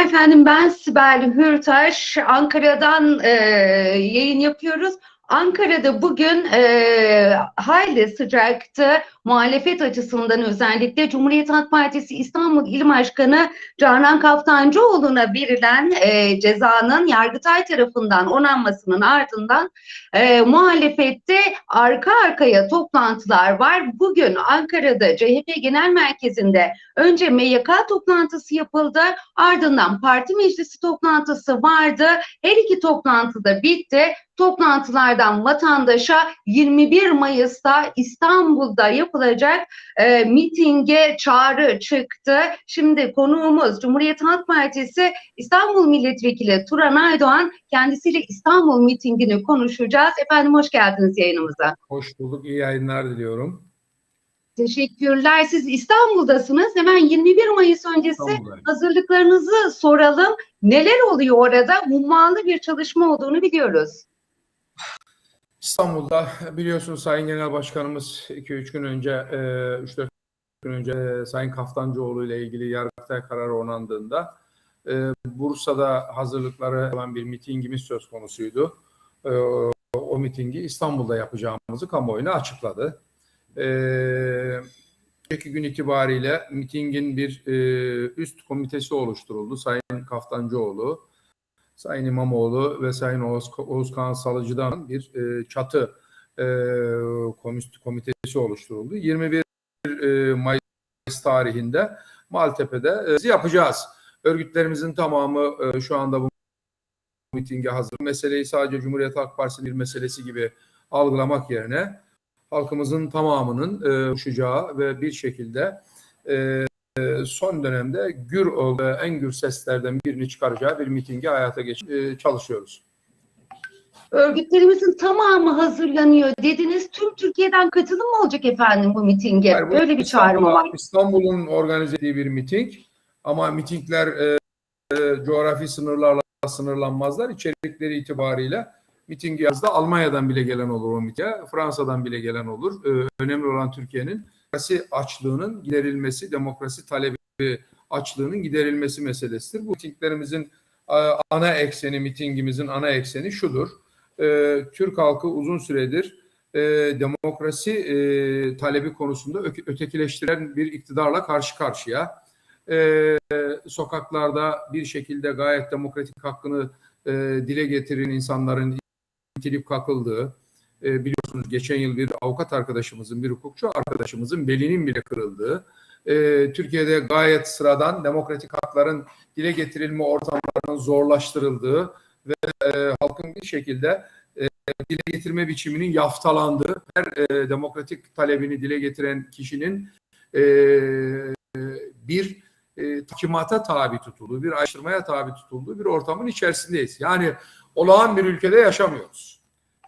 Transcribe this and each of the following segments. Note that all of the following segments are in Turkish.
9-8'den merhaba efendim ben Sibel Hürtaş. Ankara'dan e, yayın yapıyoruz. Ankara'da bugün e, hayli sıcaktı. Muhalefet açısından özellikle Cumhuriyet Halk Partisi İstanbul İl Başkanı Canan Kaftancıoğlu'na verilen e, cezanın Yargıtay tarafından onanmasının ardından e, muhalefette arka arkaya toplantılar var. Bugün Ankara'da CHP Genel Merkezi'nde önce MYK toplantısı yapıldı. Ardından parti meclisi toplantısı vardı. Her iki toplantı da bitti. Toplantılardan vatandaşa 21 Mayıs'ta İstanbul'da yapılacak e, mitinge çağrı çıktı. Şimdi konuğumuz Cumhuriyet Halk Partisi İstanbul Milletvekili Turan Aydoğan kendisiyle İstanbul mitingini konuşacağız. Efendim hoş geldiniz yayınımıza. Hoş bulduk. İyi yayınlar diliyorum. Teşekkürler. Siz İstanbul'dasınız. Hemen 21 Mayıs öncesi hazırlıklarınızı soralım. Neler oluyor orada? Hummalı bir çalışma olduğunu biliyoruz. İstanbul'da biliyorsunuz Sayın Genel Başkanımız 2-3 gün önce, 3-4 gün önce e, Sayın Kaftancıoğlu ile ilgili Yargıtay kararı onandığında e, Bursa'da hazırlıkları olan bir mitingimiz söz konusuydu. E, O mitingi İstanbul'da yapacağımızı kamuoyuna açıkladı. E, Önceki gün itibariyle mitingin bir e, üst komitesi oluşturuldu. Sayın Kaftancıoğlu, Sayın İmamoğlu ve Sayın Oğuz, Oğuzkan Salıcı'dan bir e, çatı e, komitesi oluşturuldu. 21 e, Mayıs tarihinde Maltepe'de e, yapacağız. Örgütlerimizin tamamı e, şu anda bu mitinge hazır. Meseleyi sadece Cumhuriyet Halk Partisi'nin bir meselesi gibi algılamak yerine halkımızın tamamının e, uçacağı ve bir şekilde e, son dönemde gür ol- en gür seslerden birini çıkaracağı bir mitingi hayata geç e, çalışıyoruz. Örgütlerimizin tamamı hazırlanıyor dediniz. Tüm Türkiye'den katılım mı olacak efendim bu mitinge? Bu Böyle bir çağrı mı var? İstanbul'un organize ettiği bir miting ama mitingler e, e, coğrafi sınırlarla sınırlanmazlar. İçerikleri itibariyle miting yazda Almanya'dan bile gelen olur o mitinge, Fransa'dan bile gelen olur. E, önemli olan Türkiye'nin demokrasi açlığının giderilmesi, demokrasi talebi açlığının giderilmesi meselesidir. Bu mitinglerimizin e, ana ekseni, mitingimizin ana ekseni şudur. E, Türk halkı uzun süredir e, demokrasi talebi konusunda ötekileştiren bir iktidarla karşı karşıya. Sokaklarda bir şekilde gayet demokratik hakkını dile getiren insanların itilip kakıldığı, e, biliyorsunuz geçen yıl bir avukat arkadaşımızın, bir hukukçu arkadaşımızın belinin bile kırıldığı, e, Türkiye'de gayet sıradan demokratik hakların dile getirilme ortamlarının zorlaştırıldığı ve e, halkın bir şekilde dile getirme biçiminin yaftalandığı, her e, demokratik talebini dile getiren kişinin e, bir e, tahkimata tabi tutulduğu, bir araştırmaya tabi tutulduğu bir ortamın içerisindeyiz. Yani olağan bir ülkede yaşamıyoruz.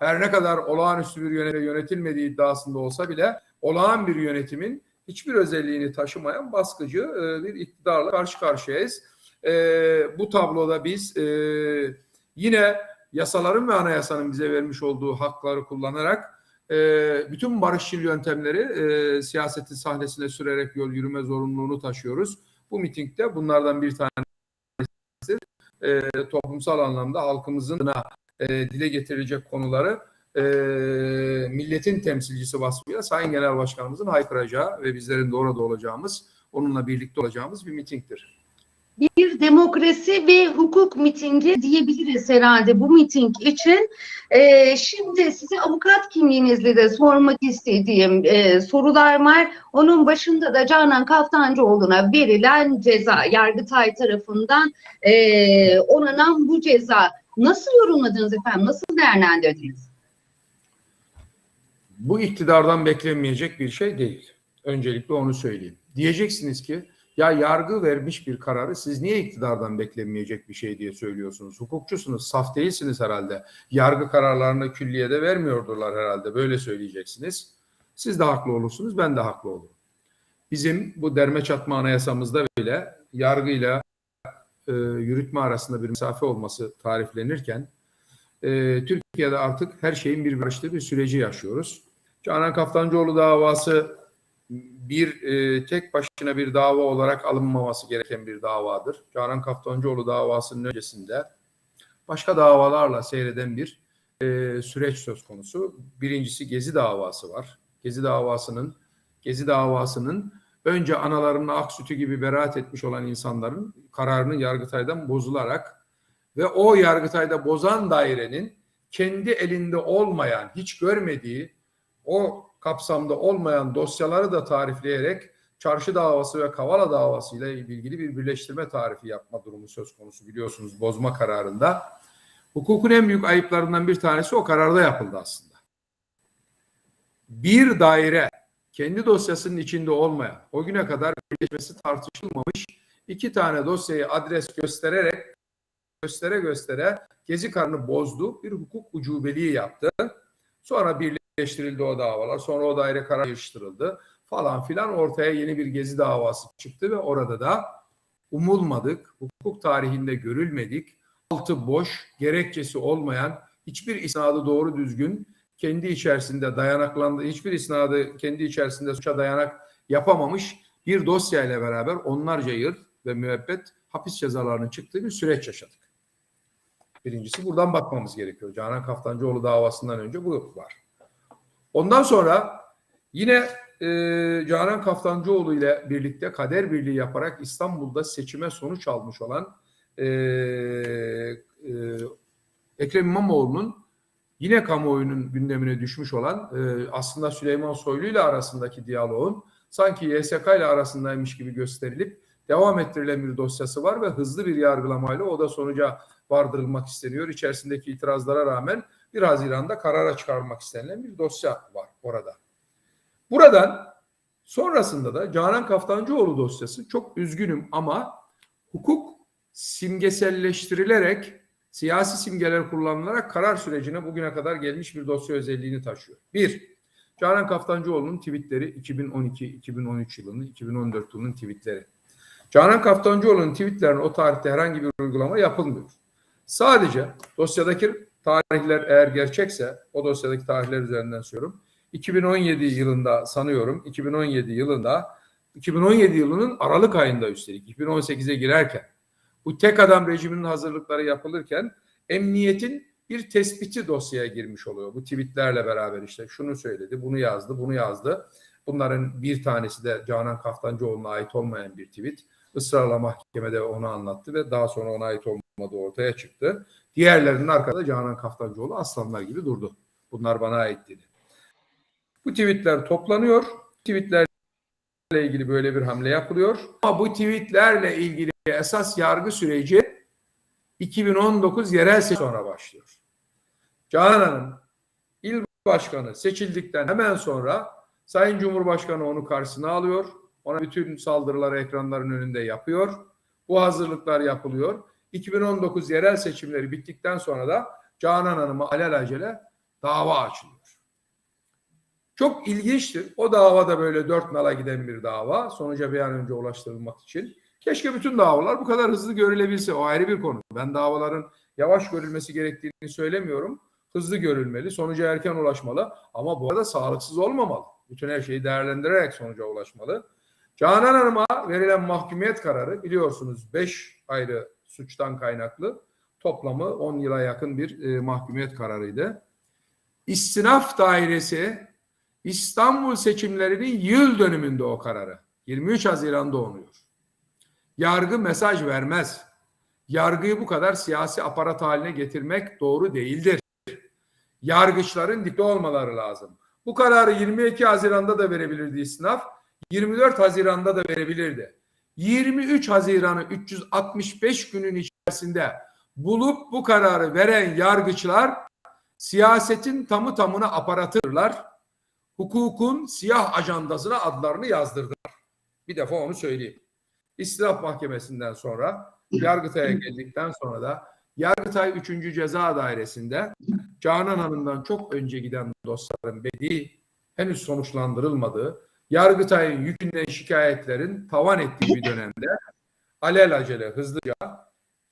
Her ne kadar olağanüstü bir yönete yönetilmediği iddiasında olsa bile olağan bir yönetimin hiçbir özelliğini taşımayan baskıcı e, bir iktidarla karşı karşıyayız. E, bu tabloda biz e, yine yasaların ve anayasanın bize vermiş olduğu hakları kullanarak bütün barışçıl yöntemleri siyasetin sahnesine sürerek yol yürüme zorunluluğunu taşıyoruz. Bu mitingde bunlardan bir tanesi toplumsal anlamda halkımızın e, dile getirilecek konuları e, milletin temsilcisi vasfıyla Sayın Genel Başkanımızın haykıracağı ve bizlerin de orada olacağımız, onunla birlikte olacağımız bir mitingdir. Bir demokrasi ve hukuk mitingi diyebiliriz herhalde bu miting için. Ee, şimdi size avukat kimliğinizle de sormak istediğim e, sorular var. Onun başında da Canan Kaftancıoğlu'na verilen ceza Yargıtay tarafından e, onanan bu ceza. Nasıl yorumladınız efendim? Nasıl değerlendirdiniz? Bu iktidardan beklenmeyecek bir şey değil. Öncelikle onu söyleyeyim. Diyeceksiniz ki ya yargı vermiş bir kararı siz niye iktidardan beklenmeyecek bir şey diye söylüyorsunuz? Hukukçusunuz, saf değilsiniz herhalde. Yargı kararlarını külliyede vermiyordurlar herhalde. Böyle söyleyeceksiniz. Siz de haklı olursunuz, ben de haklı olurum. Bizim bu derme çatma anayasamızda bile yargıyla e, yürütme arasında bir mesafe olması tariflenirken e, Türkiye'de artık her şeyin bir karıştığı bir süreci yaşıyoruz. Canan Kaftancıoğlu davası bir e, tek başına bir dava olarak alınmaması gereken bir davadır. Canan Kaftancıoğlu davasının öncesinde başka davalarla seyreden bir e, süreç söz konusu. Birincisi Gezi davası var. Gezi davasının Gezi davasının önce analarının ak sütü gibi beraat etmiş olan insanların kararının Yargıtay'dan bozularak ve o Yargıtay'da bozan dairenin kendi elinde olmayan, hiç görmediği, o kapsamda olmayan dosyaları da tarifleyerek çarşı davası ve kavala davası ile ilgili bir birleştirme tarifi yapma durumu söz konusu biliyorsunuz bozma kararında. Hukukun en büyük ayıplarından bir tanesi o kararda yapıldı aslında. Bir daire kendi dosyasının içinde olmayan, o güne kadar birleşmesi tartışılmamış iki tane dosyayı adres göstererek göstere göstere gezi kararını bozdu. Bir hukuk ucubeliği yaptı. Sonra birleştirildi o davalar. Sonra o daire karar yarıştırıldı falan filan ortaya yeni bir gezi davası çıktı ve orada da umulmadık, hukuk tarihinde görülmedik, altı boş, gerekçesi olmayan, hiçbir isnadı doğru düzgün kendi içerisinde dayanaklandı, hiçbir isnadı kendi içerisinde suça dayanak yapamamış bir dosya ile beraber onlarca yıl ve müebbet hapis cezalarının çıktığı bir süreç yaşadık. Birincisi buradan bakmamız gerekiyor. Canan Kaftancıoğlu davasından önce bu var. Ondan sonra yine e, Canan Kaftancıoğlu ile birlikte kader birliği yaparak İstanbul'da seçime sonuç almış olan e, e, Ekrem İmamoğlu'nun yine kamuoyunun gündemine düşmüş olan e, aslında Süleyman Soylu ile arasındaki diyaloğun sanki YSK ile arasındaymış gibi gösterilip devam ettirilen bir dosyası var ve hızlı bir yargılamayla o da sonuca vardırılmak isteniyor. İçerisindeki itirazlara rağmen 1 Haziran'da karara çıkarmak istenilen bir dosya var orada. Buradan sonrasında da Canan Kaftancıoğlu dosyası çok üzgünüm ama hukuk simgeselleştirilerek siyasi simgeler kullanılarak karar sürecine bugüne kadar gelmiş bir dosya özelliğini taşıyor. Bir, Canan Kaftancıoğlu'nun tweetleri 2012-2013 yılının, 2014 yılının tweetleri. Canan Kaftancıoğlu'nun tweetlerine o tarihte herhangi bir uygulama yapılmıyor. Sadece dosyadaki tarihler eğer gerçekse, o dosyadaki tarihler üzerinden söylüyorum. 2017 yılında sanıyorum, 2017 yılında, 2017 yılının Aralık ayında üstelik, 2018'e girerken, bu tek adam rejiminin hazırlıkları yapılırken emniyetin bir tespiti dosyaya girmiş oluyor. Bu tweetlerle beraber işte şunu söyledi, bunu yazdı, bunu yazdı. Bunların bir tanesi de Canan Kaftancıoğlu'na ait olmayan bir tweet. Israrla mahkemede onu anlattı ve daha sonra ona ait olmadığı ortaya çıktı. Diğerlerinin arkada Canan Kaftancıoğlu aslanlar gibi durdu. Bunlar bana ait dedi. Bu tweetler toplanıyor. Tweetlerle ilgili böyle bir hamle yapılıyor. Ama bu tweetlerle ilgili esas yargı süreci 2019 yerel seçim sonra başlıyor. Canan Hanım il başkanı seçildikten hemen sonra Sayın Cumhurbaşkanı onu karşısına alıyor. Ona bütün saldırıları ekranların önünde yapıyor. Bu hazırlıklar yapılıyor. 2019 yerel seçimleri bittikten sonra da Canan Hanım'a alelacele dava açılıyor. Çok ilginçtir. O davada böyle dört nala giden bir dava. Sonuca bir an önce ulaştırılmak için. Keşke bütün davalar bu kadar hızlı görülebilse. O ayrı bir konu. Ben davaların yavaş görülmesi gerektiğini söylemiyorum. Hızlı görülmeli, sonuca erken ulaşmalı. Ama bu arada sağlıksız olmamalı. Bütün her şeyi değerlendirerek sonuca ulaşmalı. Canan Hanım'a verilen mahkumiyet kararı biliyorsunuz 5 ayrı suçtan kaynaklı toplamı 10 yıla yakın bir e, mahkumiyet kararıydı. İstinaf dairesi İstanbul seçimlerinin yıl dönümünde o kararı. 23 Haziran'da onuyor. Yargı mesaj vermez. Yargıyı bu kadar siyasi aparat haline getirmek doğru değildir. Yargıçların dikte olmaları lazım. Bu kararı 22 Haziran'da da verebilirdi istinaf. 24 Haziran'da da verebilirdi. 23 Haziran'ı 365 günün içerisinde bulup bu kararı veren yargıçlar siyasetin tamı tamına aparatırlar. Hukukun siyah ajandasına adlarını yazdırdılar. Bir defa onu söyleyeyim. İstinaf Mahkemesi'nden sonra Yargıtay'a geldikten sonra da Yargıtay 3. Ceza Dairesi'nde Canan Hanım'dan çok önce giden dosyaların bedi henüz sonuçlandırılmadığı, Yargıtay'ın yükünden şikayetlerin tavan ettiği bir dönemde alelacele hızlıca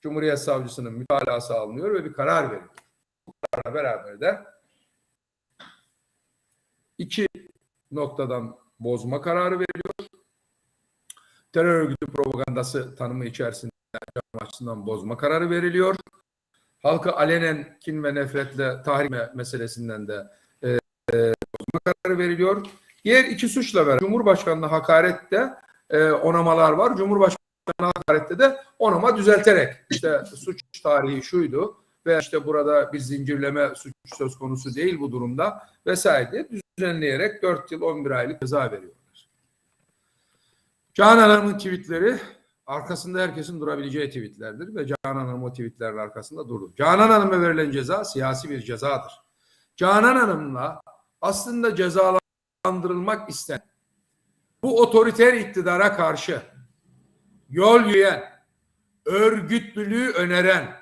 Cumhuriyet Savcısının mütalası alınıyor ve bir karar veriliyor. Bu kararla beraber de iki noktadan bozma kararı veriliyor. Terör örgütü propagandası tanımı içerisinde açısından bozma kararı veriliyor. Halkı alenen kin ve nefretle tahrik me- meselesinden de e, e, bozma kararı veriliyor. Diğer iki suçla beraber Cumhurbaşkanı'na hakarette e, onamalar var. Cumhurbaşkanı'na hakarette de onama düzelterek işte suç tarihi şuydu ve işte burada bir zincirleme suç söz konusu değil bu durumda vesaire düzenleyerek 4 yıl 11 aylık ceza veriyorlar. Canan Hanım'ın tweetleri arkasında herkesin durabileceği tweetlerdir ve Canan Hanım o tweetlerin arkasında durdu. Canan Hanım'a verilen ceza siyasi bir cezadır. Canan Hanım'la aslında cezalandırılmak istenen bu otoriter iktidara karşı yol yürüyen, örgütlülüğü öneren,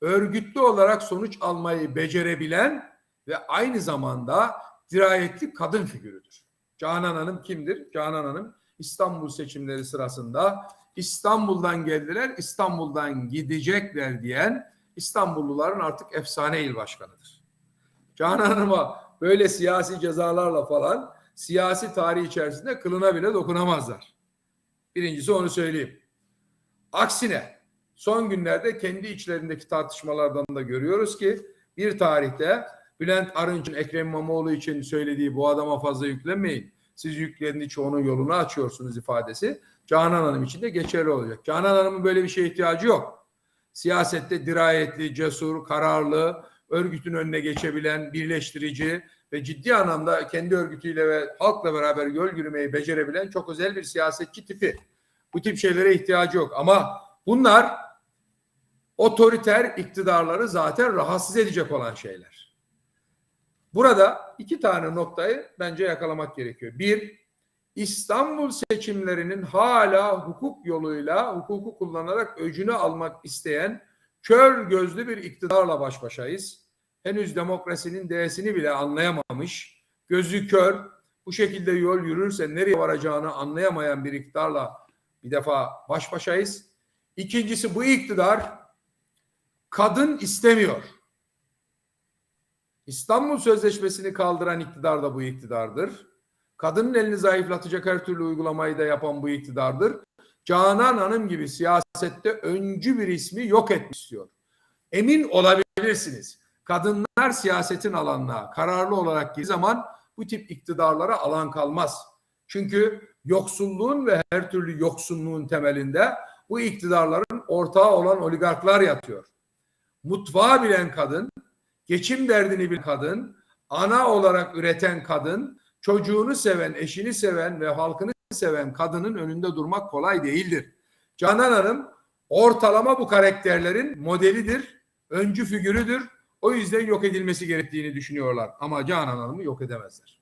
örgütlü olarak sonuç almayı becerebilen ve aynı zamanda dirayetli kadın figürüdür. Canan Hanım kimdir? Canan Hanım İstanbul seçimleri sırasında İstanbul'dan geldiler, İstanbul'dan gidecekler diyen İstanbulluların artık efsane il başkanıdır. Canan Hanım'a böyle siyasi cezalarla falan siyasi tarih içerisinde kılına bile dokunamazlar. Birincisi onu söyleyeyim. Aksine son günlerde kendi içlerindeki tartışmalardan da görüyoruz ki bir tarihte Bülent Arınç'ın Ekrem İmamoğlu için söylediği bu adama fazla yüklenmeyin. Siz yüklerin çoğunun yolunu açıyorsunuz ifadesi Canan Hanım için de geçerli olacak. Canan Hanım'ın böyle bir şeye ihtiyacı yok. Siyasette dirayetli, cesur, kararlı, örgütün önüne geçebilen, birleştirici ve ciddi anlamda kendi örgütüyle ve halkla beraber yol yürümeyi becerebilen çok özel bir siyasetçi tipi. Bu tip şeylere ihtiyacı yok. Ama bunlar otoriter iktidarları zaten rahatsız edecek olan şeyler. Burada iki tane noktayı bence yakalamak gerekiyor. Bir, İstanbul seçimlerinin hala hukuk yoluyla, hukuku kullanarak öcünü almak isteyen kör gözlü bir iktidarla baş başayız. Henüz demokrasinin değersini bile anlayamamış, gözü kör, bu şekilde yol yürürse nereye varacağını anlayamayan bir iktidarla bir defa baş başayız. İkincisi bu iktidar kadın istemiyor. İstanbul Sözleşmesi'ni kaldıran iktidar da bu iktidardır. Kadının elini zayıflatacak her türlü uygulamayı da yapan bu iktidardır. Canan Hanım gibi siyasette öncü bir ismi yok etmek istiyor. Emin olabilirsiniz. Kadınlar siyasetin alanına kararlı olarak girdiği zaman bu tip iktidarlara alan kalmaz. Çünkü yoksulluğun ve her türlü yoksunluğun temelinde bu iktidarların ortağı olan oligarklar yatıyor. Mutfağı bilen kadın, geçim derdini bilen kadın, ana olarak üreten kadın, çocuğunu seven, eşini seven ve halkını seven kadının önünde durmak kolay değildir. Canan Hanım ortalama bu karakterlerin modelidir, öncü figürüdür. O yüzden yok edilmesi gerektiğini düşünüyorlar. Ama Canan Hanım'ı yok edemezler.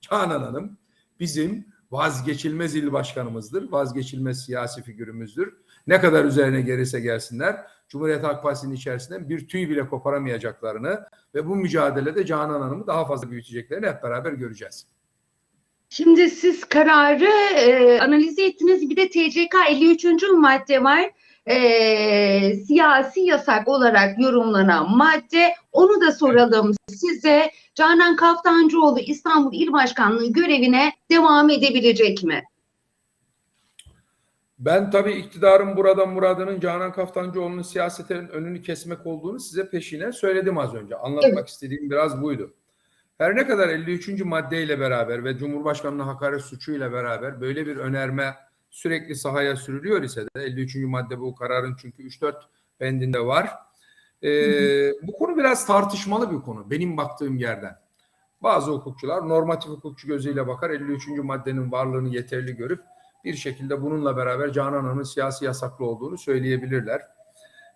Canan Hanım bizim vazgeçilmez il başkanımızdır. Vazgeçilmez siyasi figürümüzdür. Ne kadar üzerine gelirse gelsinler Cumhuriyet Halk Partisi'nin içerisinden bir tüy bile koparamayacaklarını ve bu mücadelede Canan Hanım'ı daha fazla büyüteceklerini hep beraber göreceğiz. Şimdi siz kararı e, analiz ettiniz. Bir de TCK 53. madde var. E, siyasi yasak olarak yorumlanan madde. Onu da soralım size. Canan Kaftancıoğlu İstanbul İl Başkanlığı görevine devam edebilecek mi? Ben tabii iktidarın buradan muradının Canan Kaftancıoğlu'nun siyasetin önünü kesmek olduğunu size peşine söyledim az önce. Anlatmak Evet. istediğim biraz buydu. Her ne kadar 53. maddeyle beraber ve Cumhurbaşkanı'na hakaret suçuyla beraber böyle bir önerme sürekli sahaya sürülüyor ise de 53. madde bu kararın çünkü 3-4 bendinde var. Ee, bu konu biraz tartışmalı bir konu benim baktığım yerden. Bazı hukukçular normatif hukukçu gözüyle bakar 53. maddenin varlığını yeterli görüp bir şekilde bununla beraber Canan Hanım'ın siyasi yasaklı olduğunu söyleyebilirler.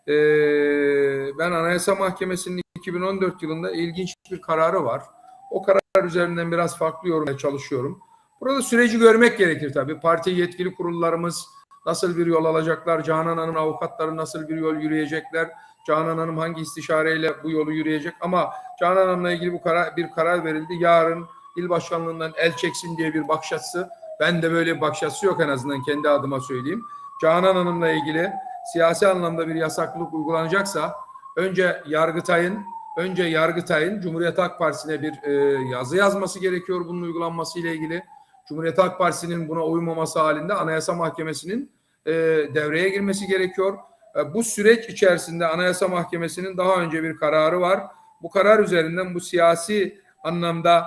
Ee, ben Anayasa Mahkemesi'nin 2014 yılında ilginç bir kararı var. O karar üzerinden biraz farklı yorumlamaya çalışıyorum. Burada süreci görmek gerekir tabii. Parti yetkili kurullarımız nasıl bir yol alacaklar? Canan Hanım avukatları nasıl bir yol yürüyecekler? Canan Hanım hangi istişareyle bu yolu yürüyecek? Ama Canan Hanım'la ilgili bu karar, bir karar verildi. Yarın il başkanlığından el çeksin diye bir bakış. Ben de böyle bir bakış yok en azından kendi adıma söyleyeyim. Canan Hanım'la ilgili siyasi anlamda bir yasaklılık uygulanacaksa önce Yargıtay'ın önce Yargıtay'ın Cumhuriyet Halk Partisi'ne bir e, yazı yazması gerekiyor bunun uygulanması ile ilgili. Cumhuriyet Halk Partisi'nin buna uymaması halinde Anayasa Mahkemesi'nin e, devreye girmesi gerekiyor. E, bu süreç içerisinde Anayasa Mahkemesi'nin daha önce bir kararı var. Bu karar üzerinden bu siyasi anlamda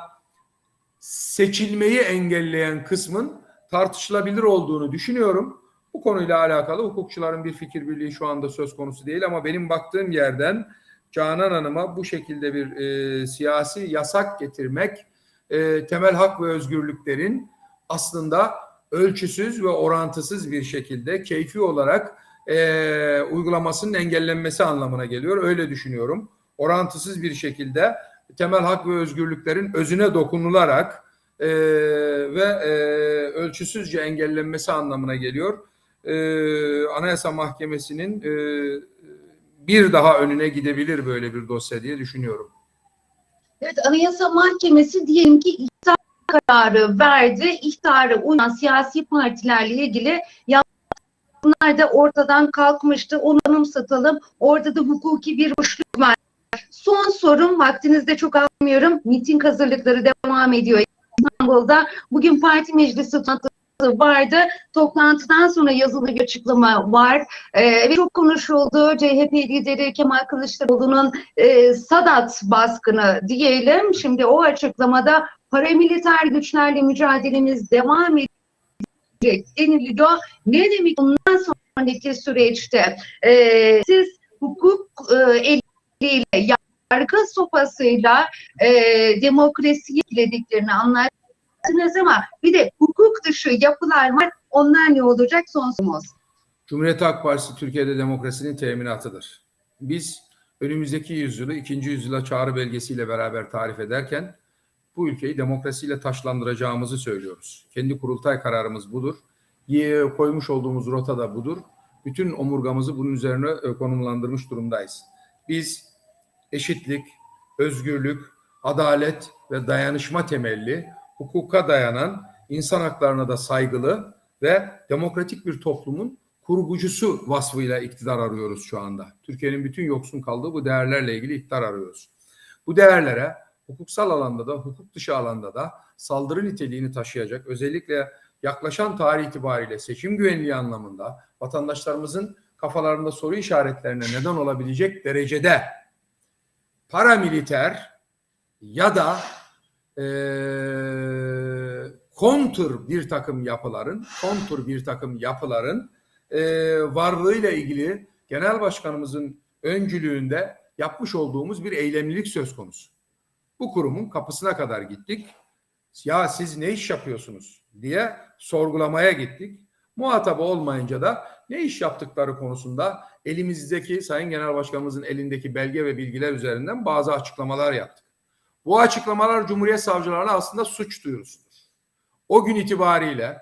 seçilmeyi engelleyen kısmın tartışılabilir olduğunu düşünüyorum. Bu konuyla alakalı hukukçuların bir fikir birliği şu anda söz konusu değil ama benim baktığım yerden Canan Hanım'a bu şekilde bir e, siyasi yasak getirmek e, temel hak ve özgürlüklerin aslında ölçüsüz ve orantısız bir şekilde keyfi olarak e, uygulamasının engellenmesi anlamına geliyor. Öyle düşünüyorum. Orantısız bir şekilde temel hak ve özgürlüklerin özüne dokunularak e, ve e, ölçüsüzce engellenmesi anlamına geliyor. E, Anayasa Mahkemesi'nin e, bir daha önüne gidebilir böyle bir dosya diye düşünüyorum. Evet, Anayasa Mahkemesi diyelim ki ihtar kararı verdi. İhtara uyan siyasi partilerle ilgili bunlar da ortadan kalkmıştı. Onu anımsatalım. Orada da hukuki bir boşluk var. Son sorum, vaktinizde çok almıyorum. Miting hazırlıkları devam ediyor İstanbul'da. Bugün parti meclisi vardı. Toplantıdan sonra yazılı bir açıklama var. Ee, ve çok konuşuldu. CHP lideri Kemal Kılıçdaroğlu'nun e, Sadat baskını diyelim. Şimdi o açıklamada paramiliter güçlerle mücadelemiz devam edecek deniliyor. Ne demek bundan sonraki süreçte? Ee, siz hukuk e, eliyle, yargı sopasıyla e, demokrasiyi eklediklerini anlattınız ama bir de hukuk dışı yapılar var. Onlar ne olacak son sorumuz? Cumhuriyet Halk Partisi Türkiye'de demokrasinin teminatıdır. Biz önümüzdeki yüzyılı ikinci yüzyıla çağrı belgesiyle beraber tarif ederken bu ülkeyi demokrasiyle taşlandıracağımızı söylüyoruz. Kendi kurultay kararımız budur. Koymuş olduğumuz rota da budur. Bütün omurgamızı bunun üzerine konumlandırmış durumdayız. Biz eşitlik, özgürlük, adalet ve dayanışma temelli, hukuka dayanan, insan haklarına da saygılı ve demokratik bir toplumun kurgucusu vasfıyla iktidar arıyoruz şu anda. Türkiye'nin bütün yoksun kaldığı bu değerlerle ilgili iktidar arıyoruz. Bu değerlere hukuksal alanda da, hukuk dışı alanda da saldırı niteliğini taşıyacak, özellikle yaklaşan tarih itibariyle seçim güvenliği anlamında vatandaşlarımızın kafalarında soru işaretlerine neden olabilecek derecede paramiliter ya da e, kontur bir takım yapıların, kontur bir takım yapıların e, varlığıyla ilgili genel başkanımızın öncülüğünde yapmış olduğumuz bir eylemlilik söz konusu. Bu kurumun kapısına kadar gittik. Ya siz ne iş yapıyorsunuz diye sorgulamaya gittik. Muhatabı olmayınca da ne iş yaptıkları konusunda elimizdeki Sayın Genel Başkanımızın elindeki belge ve bilgiler üzerinden bazı açıklamalar yaptık. Bu açıklamalar Cumhuriyet Savcılarına aslında suç duyurusudur. O gün itibariyle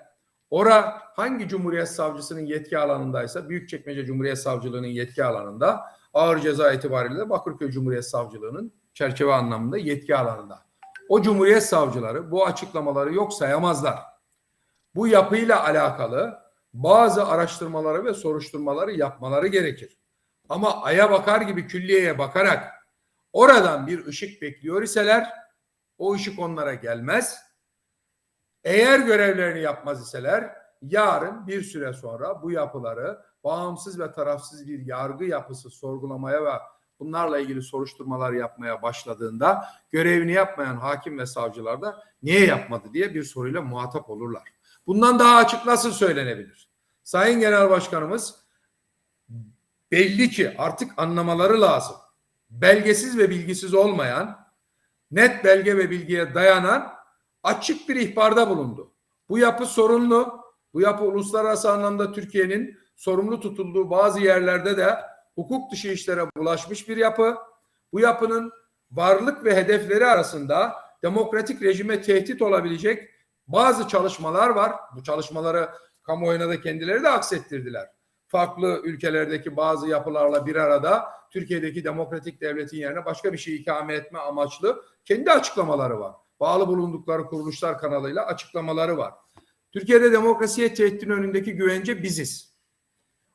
ora hangi Cumhuriyet Savcısının yetki alanındaysa Büyükçekmece Cumhuriyet Savcılığı'nın yetki alanında ağır ceza itibariyle Bakırköy Cumhuriyet Savcılığı'nın çerçeve anlamında yetki alanında. O Cumhuriyet Savcıları bu açıklamaları yok sayamazlar. Bu yapıyla alakalı bazı araştırmaları ve soruşturmaları yapmaları gerekir. Ama aya bakar gibi külliyeye bakarak oradan bir ışık bekliyor iseler o ışık onlara gelmez. Eğer görevlerini yapmaz iseler yarın bir süre sonra bu yapıları bağımsız ve tarafsız bir yargı yapısı sorgulamaya ve bunlarla ilgili soruşturmalar yapmaya başladığında görevini yapmayan hakim ve savcılar da niye yapmadı diye bir soruyla muhatap olurlar. Bundan daha açık nasıl söylenebilir? Sayın Genel Başkanımız belli ki artık anlamaları lazım. Belgesiz ve bilgisiz olmayan, net belge ve bilgiye dayanan açık bir ihbarda bulundu. Bu yapı sorunlu. Bu yapı uluslararası anlamda Türkiye'nin sorumlu tutulduğu bazı yerlerde de hukuk dışı işlere bulaşmış bir yapı. Bu yapının varlık ve hedefleri arasında demokratik rejime tehdit olabilecek bazı çalışmalar var. Bu çalışmaları kamuoyuna da kendileri de aksettirdiler. Farklı ülkelerdeki bazı yapılarla bir arada Türkiye'deki demokratik devletin yerine başka bir şey ikame etme amaçlı kendi açıklamaları var. Bağlı bulundukları kuruluşlar kanalıyla açıklamaları var. Türkiye'de demokrasiye tehditin önündeki güvence biziz.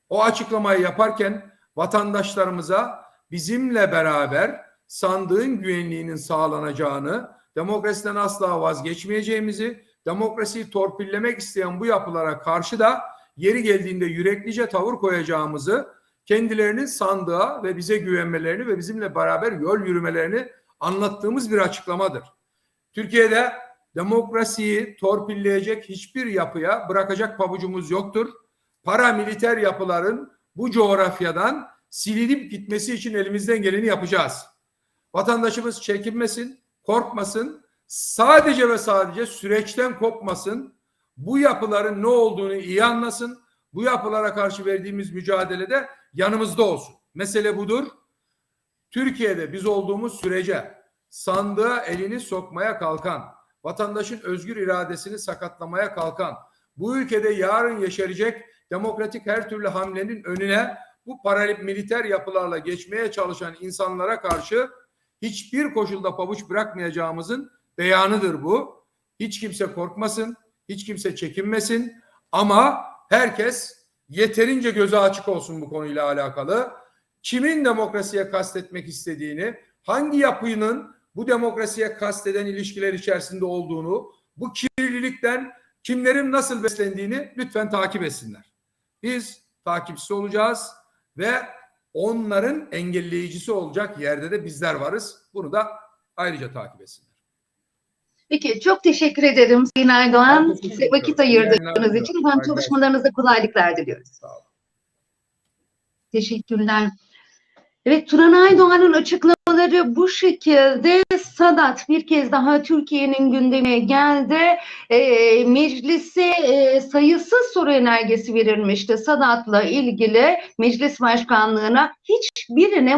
O açıklamayı yaparken vatandaşlarımıza bizimle beraber sandığın güvenliğinin sağlanacağını, demokrasiden asla vazgeçmeyeceğimizi, demokrasiyi torpillemek isteyen bu yapılara karşı da yeri geldiğinde yüreklice tavır koyacağımızı kendilerinin sandığa ve bize güvenmelerini ve bizimle beraber yol yürümelerini anlattığımız bir açıklamadır. Türkiye'de demokrasiyi torpilleyecek hiçbir yapıya bırakacak pabucumuz yoktur. Paramiliter yapıların bu coğrafyadan silinip gitmesi için elimizden geleni yapacağız. Vatandaşımız çekinmesin, korkmasın, sadece ve sadece süreçten kopmasın, bu yapıların ne olduğunu iyi anlasın, bu yapılara karşı verdiğimiz mücadelede yanımızda olsun. Mesele budur. Türkiye'de biz olduğumuz sürece sandığa elini sokmaya kalkan, vatandaşın özgür iradesini sakatlamaya kalkan, bu ülkede yarın yeşerecek demokratik her türlü hamlenin önüne bu paramiliter yapılarla geçmeye çalışan insanlara karşı hiçbir koşulda pabuç bırakmayacağımızın beyanıdır bu. Hiç kimse korkmasın, hiç kimse çekinmesin ama herkes yeterince gözü açık olsun bu konuyla alakalı. Kimin demokrasiye kastetmek istediğini, hangi yapının bu demokrasiye kasteden ilişkiler içerisinde olduğunu, bu kirlilikten kimlerin nasıl beslendiğini lütfen takip etsinler. Biz takipçisi olacağız ve onların engelleyicisi olacak yerde de bizler varız. Bunu da ayrıca takip etsinler. Peki çok teşekkür ederim Sayın Erdoğan. Size vakit ayırdığınız için ben çalışmalarınızda kolaylıklar diliyoruz. Sağ olun. Teşekkürler. Evet Turan Aydoğan'ın açıklamaları bu şekilde. Sadat bir kez daha Türkiye'nin gündemine geldi. E, meclise e, sayısız soru önergesi verilmişti Sadat'la ilgili meclis başkanlığına. Hiçbirine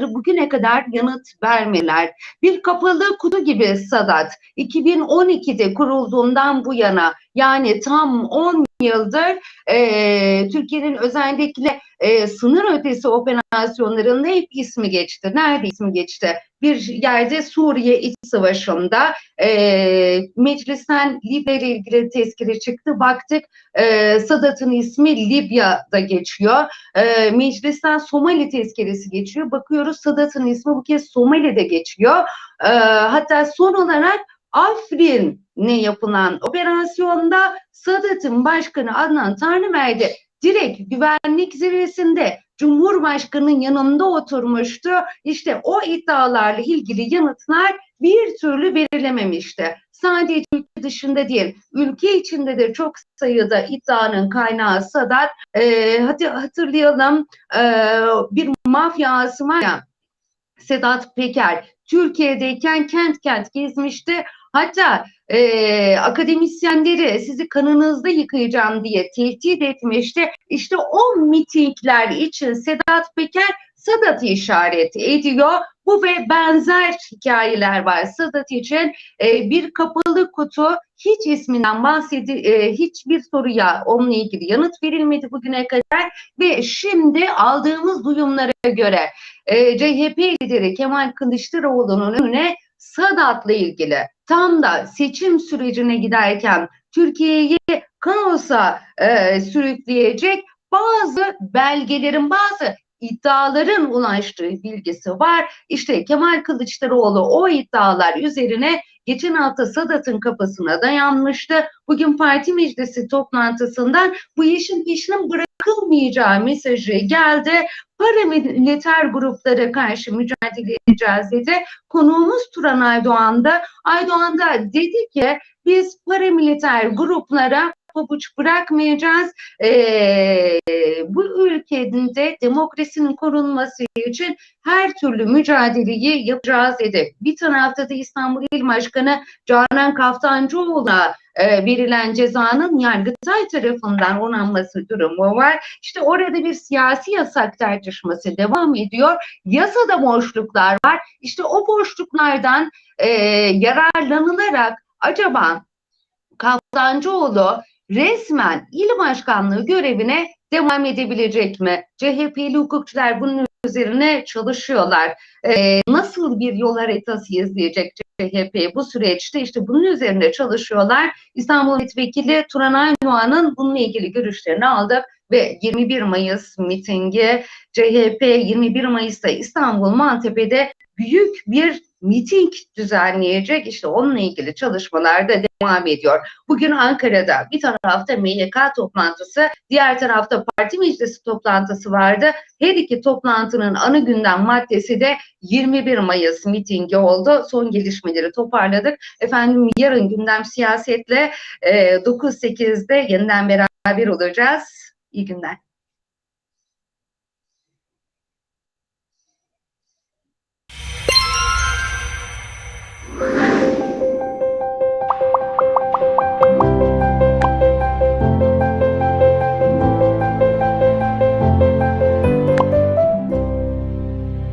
muhatapları bugüne kadar yanıt vermeler. Bir kapalı kutu gibi Sadat 2012'de kurulduğundan bu yana yani tam 10 yıldır e, Türkiye'nin özellikle e, sınır ötesi operasyonlarında hep ismi geçti. Nerede ismi geçti? Bir yerde Suriye İç Savaşı'nda e, meclisten Libya ile ilgili tezkere çıktı. Baktık e, Sadat'ın ismi Libya'da geçiyor. E, meclisten Somali tezkeresi geçiyor. Bakıyoruz Sadat'ın ismi bu kez Somali'de geçiyor. E, hatta son olarak Afrin'e yapılan operasyonda Sadat'ın başkanı Adnan Tanrıverdi direkt güvenlik zirvesinde Cumhurbaşkanı'nın yanında oturmuştu. İşte o iddialarla ilgili yanıtlar bir türlü verilememişti. Sadece ülke dışında değil, ülke içinde de çok sayıda iddianın kaynağı Sadat. Ee, hadi hatırlayalım ee, bir mafya ağası var ya Sedat Peker Türkiye'deyken kent kent gezmişti. Hatta e, akademisyenleri sizi kanınızda yıkayacağım diye tehdit etmişti. İşte o mitingler için Sedat Peker Sadat'ı işaret ediyor. Bu ve benzer hikayeler var Sadat için. E, bir kapalı kutu hiç isminden bahsedi, e, hiçbir soruya onunla ilgili yanıt verilmedi bugüne kadar ve şimdi aldığımız duyumlara göre e, CHP lideri Kemal Kılıçdaroğlu'nun önüne Sadat'la ilgili tam da seçim sürecine giderken Türkiye'yi kaosa e, sürükleyecek bazı belgelerin, bazı iddiaların ulaştığı bilgisi var. İşte Kemal Kılıçdaroğlu o iddialar üzerine geçen hafta Sadat'ın kapısına dayanmıştı. Bugün parti meclisi toplantısından bu işin peşinin bırakılmayacağı mesajı geldi. Paramiliter gruplara karşı mücadele edeceğiz dedi. Konuğumuz Turan Aydoğan da Aydoğan da dedi ki biz paramiliter gruplara pabuç bırakmayacağız. Ee, bu ülkede demokrasinin korunması için her türlü mücadeleyi yapacağız dedi. Bir tarafta da İstanbul İl Başkanı Canan Kaftancıoğlu'na e, verilen cezanın Yargıtay tarafından onanması durumu var. İşte orada bir siyasi yasak tartışması devam ediyor. Yasada boşluklar var. İşte o boşluklardan e, yararlanılarak acaba Kaftancıoğlu resmen il başkanlığı görevine devam edebilecek mi? CHP'li hukukçular bunun üzerine çalışıyorlar. Ee, nasıl bir yol haritası izleyecek CHP bu süreçte? İşte bunun üzerine çalışıyorlar. İstanbul Milletvekili Turan Aydoğan'ın bununla ilgili görüşlerini aldık ve 21 Mayıs mitingi CHP 21 Mayıs'ta İstanbul Maltepe'de büyük bir miting düzenleyecek. İşte onunla ilgili çalışmalarda devam ediyor. Bugün Ankara'da bir tarafta MYK toplantısı, diğer tarafta parti meclisi toplantısı vardı. Her iki toplantının ana gündem maddesi de 21 Mayıs mitingi oldu. Son gelişmeleri toparladık. Efendim yarın gündem siyasetle e, 9-8'de yeniden beraber olacağız. İyi günler.